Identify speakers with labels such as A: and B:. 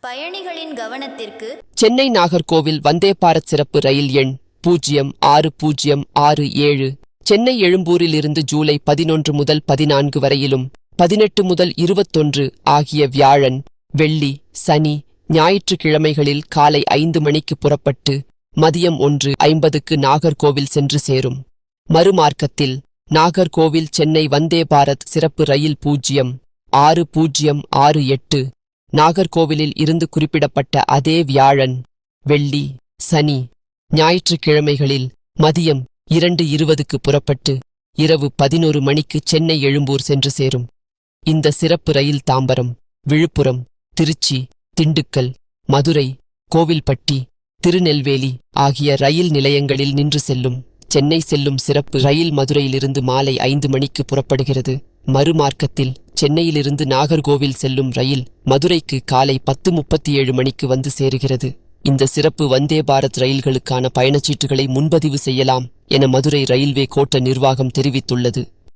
A: பயணிகளின் கவனத்திற்கு
B: சென்னை நாகர்கோவில் வந்தே பாரத் சிறப்பு ரயில் எண் பூஜ்ஜியம் ஆறு பூஜ்ஜியம் ஆறு ஏழு. சென்னை எழும்பூரில் இருந்து ஜூலை பதினொன்று முதல் பதினான்கு வரையிலும் பதினெட்டு முதல் இருபத்தொன்று ஆகிய வியாழன் வெள்ளி சனி ஞாயிற்றுக்கிழமைகளில் காலை ஐந்து மணிக்கு புறப்பட்டு மதியம் ஒன்று ஐம்பதுக்கு நாகர்கோவில் சென்று சேரும். மறுமார்க்கத்தில் நாகர்கோவில் சென்னை வந்தே பாரத் சிறப்பு ரயில் பூஜ்ஜியம் ஆறு பூஜ்ஜியம் ஆறு எட்டு. நாகர்கோவிலில் இருந்து குறிப்பிடப்பட்ட அதே வியாழன் வெள்ளி சனி ஞாயிற்றுக்கிழமைகளில் மதியம் இரண்டு இருபதுக்கு புறப்பட்டு இரவு பதினோரு மணிக்கு சென்னை எழும்பூர் சென்று சேரும். இந்த சிறப்பு ரயில் தாம்பரம் விழுப்புரம் திருச்சி திண்டுக்கல் மதுரை கோவில்பட்டி திருநெல்வேலி ஆகிய ரயில் நிலையங்களில் நின்று செல்லும் சென்னை செல்லும் சிறப்பு ரயில் மதுரையிலிருந்து மாலை ஐந்து மணிக்கு புறப்படுகிறது. மறுமார்க்கத்தில் சென்னையிலிருந்து நாகர்கோவில் செல்லும் ரயில் மதுரைக்கு காலை பத்து முப்பத்தி ஏழு மணிக்கு வந்து சேருகிறது. இந்த சிறப்பு வந்தே பாரத் ரயில்களுக்கான பயணச்சீட்டுகளை முன்பதிவு செய்யலாம் என மதுரை ரயில்வே கோட்ட நிர்வாகம் தெரிவித்துள்ளது.